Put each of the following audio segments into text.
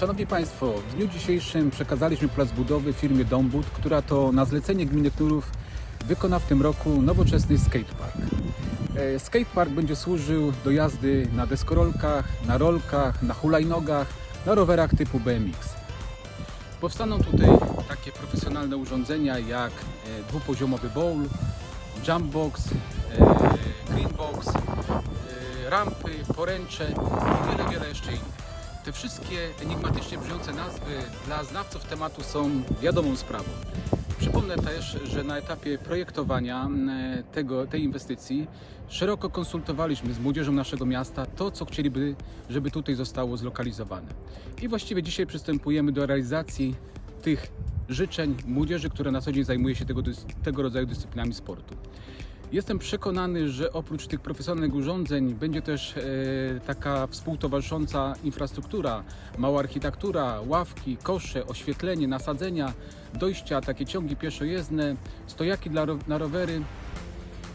Szanowni Państwo, w dniu dzisiejszym przekazaliśmy plac budowy firmie Dombud, która to na zlecenie gminy Knurów wykona w tym roku nowoczesny skatepark. E, Skatepark będzie służył do jazdy na deskorolkach, na rolkach, na hulajnogach, na rowerach typu BMX. Powstaną tutaj takie profesjonalne urządzenia jak e, dwupoziomowy bowl, jumpbox, e, greenbox, rampy, poręcze i wiele, wiele jeszcze. Te wszystkie enigmatycznie brzmiące nazwy dla znawców tematu są wiadomą sprawą. Przypomnę też, że na etapie projektowania tego, tej inwestycji szeroko konsultowaliśmy z młodzieżą naszego miasta to, co chcieliby, żeby tutaj zostało zlokalizowane. I właściwie dzisiaj przystępujemy do realizacji tych życzeń młodzieży, która na co dzień zajmuje się tego, tego rodzaju dyscyplinami sportu. Jestem przekonany, że oprócz tych profesjonalnych urządzeń będzie też e, taka współtowarzysząca infrastruktura, mała architektura, ławki, kosze, oświetlenie, nasadzenia, dojścia, takie ciągi pieszojezdne, stojaki dla, na rowery.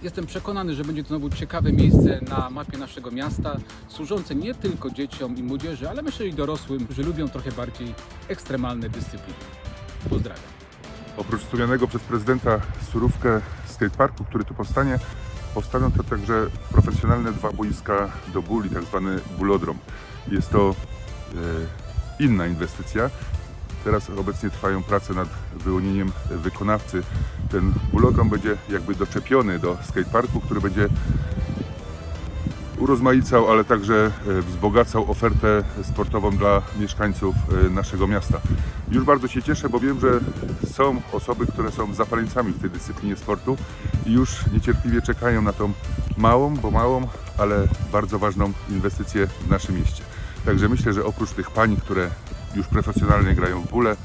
Jestem przekonany, że będzie to znowu ciekawe miejsce na mapie naszego miasta, służące nie tylko dzieciom i młodzieży, ale myślę i dorosłym, którzy lubią trochę bardziej ekstremalne dyscypliny. Pozdrawiam. Oprócz wspomnianego przez prezydenta Surówkę skateparku, który tu powstanie, powstaną to także profesjonalne dwa boiska do bóli, tak zwany bulodrom. Jest to e, inna inwestycja. Teraz obecnie trwają prace nad wyłonieniem wykonawcy. Ten bulodrom będzie jakby doczepiony do skateparku, który będzie urozmaicał, ale także e, wzbogacał ofertę sportową dla mieszkańców e, naszego miasta. Już bardzo się cieszę, bo wiem, że są osoby, które są zapaleńcami w tej dyscyplinie sportu i już niecierpliwie czekają na tą małą, bo małą, ale bardzo ważną inwestycję w naszym mieście. Także myślę, że oprócz tych pań, które już profesjonalnie grają w bóle,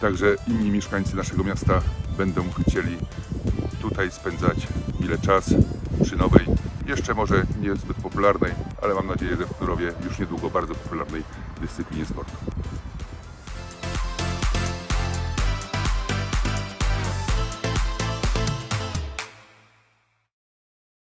także inni mieszkańcy naszego miasta będą chcieli tutaj spędzać mile czas przy nowej, jeszcze może nie zbyt popularnej, ale mam nadzieję, że w Knurowie już niedługo bardzo popularnej dyscyplinie sportu.